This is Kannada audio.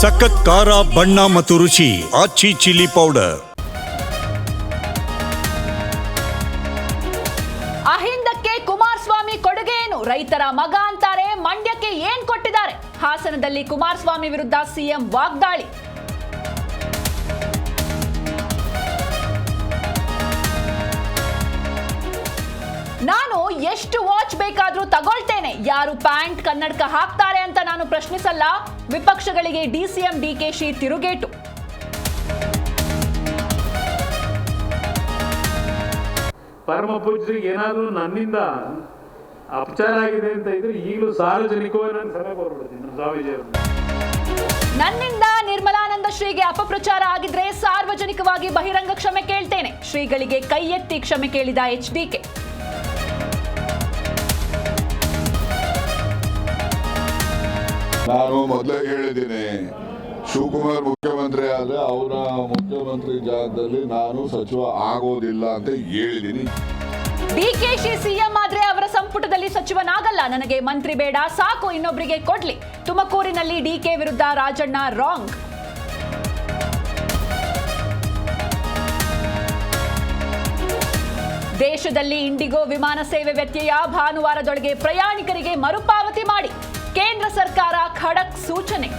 ಸಖತ್ ಖಾರ, ಬಣ್ಣ ಮತ್ತು ರುಚಿ ಆಚಿ ಚಿಲ್ಲಿ ಪೌಡರ್. ಅಹಿಂದಕ್ಕೆ ಕುಮಾರಸ್ವಾಮಿ ಕೊಡುಗೆ ಏನು ರೈತರ ಮಗ ಅಂತಾರೆ, ಮಂಡ್ಯಕ್ಕೆ ಏನ್ ಕೊಟ್ಟಿದ್ದಾರೆ? ಹಾಸನದಲ್ಲಿ ಕುಮಾರಸ್ವಾಮಿ ವಿರುದ್ಧ ಸಿಎಂ ವಾಗ್ದಾಳಿ. ನಾನು ಎಷ್ಟು ವಾಚ್ ಬೇಕಾದ್ರೂ ತಗೊಳ್ತೇನೆ. ಯಾರು ಪ್ಯಾಂಟ್ ಕನ್ನಡಕ ಹಾಕ್ತಾರೆ ಅಂತ ನಾನು ಪ್ರಶ್ನಿಸಲ್ಲ. ವಿಪಕ್ಷಗಳಿಗೆ ಡಿಸಿಎಂ ಡಿಕೆಶಿ ತಿರುಗೇಟು. ಪರಮ ಪೂಜ್ಯರಿಗೆ ಏನಾದರೂ ನನ್ನಿಂದ ಅಪಚಾರ ಆಗಿದೆ ಅಂತ ಇದ್ರೆ ಈಗಲೂ ಸಾರ್ವಜನಿಕವಾಗಿ ನಾನು ಸಭೆ ಬರ್ಬಿಡ್ತೀನಿ ಸ್ವಾಮೀಜಿ ಅವರು ನನ್ನಿಂದ ನಿರ್ಮಲಾನಂದ ಶ್ರೀಗೆ ಅಪಪ್ರಚಾರ ಆಗಿದ್ರೆ ಸಾರ್ವಜನಿಕವಾಗಿ ಬಹಿರಂಗ ಕ್ಷಮೆ ಕೇಳ್ತೇನೆ. ಶ್ರೀಗಳಿಗೆ ಕೈ ಎತ್ತಿ ಕ್ಷಮೆ ಕೇಳಿದ ಎಚ್ಡಿಕೆ ನಾನು ಮೊದಲೇ ಹೇಳಿದ್ದೀನಿ, ಶಿವಕುಮಾರ್ ಮುಖ್ಯಮಂತ್ರಿ ಆದ್ರೆ ಅವರ ಮುಖ್ಯಮಂತ್ರಿ ಜಾಗದಲ್ಲಿ ನಾನು ಸಚಿವ ಆಗೋದಿಲ್ಲ ಅಂತ ಹೇಳಿದ್ದೀನಿ. ಡಿಕೆಶಿ ಸಿಎಂ ಆದ್ರೆ ಅವರ ಸಂಪುಟದಲ್ಲಿ ಸಚಿವನಾಗಲ್ಲ. ನನಗೆ ಮಂತ್ರಿ ಬೇಡ, ಸಾಕು ಇನ್ನೊಬ್ಬರಿಗೆ ಕೊಡ್ಲಿ. ತುಮಕೂರಿನಲ್ಲಿ ಡಿಕೆ ವಿರುದ್ಧ ರಾಜಣ್ಣ ರಾಂಗ್. ದೇಶದಲ್ಲಿ ಇಂಡಿಗೋ ವಿಮಾನ ಸೇವೆ ವ್ಯತ್ಯಯ ಭಾನುವಾರದೊಳಗೆ ಪ್ರಯಾಣಿಕರಿಗೆ ಮರುಪಾವತಿ ಮಾಡಿ. ಕೇಂದ್ರ ಸರ್ಕಾರ ಖಡಕ್ ಸೂಚನೆ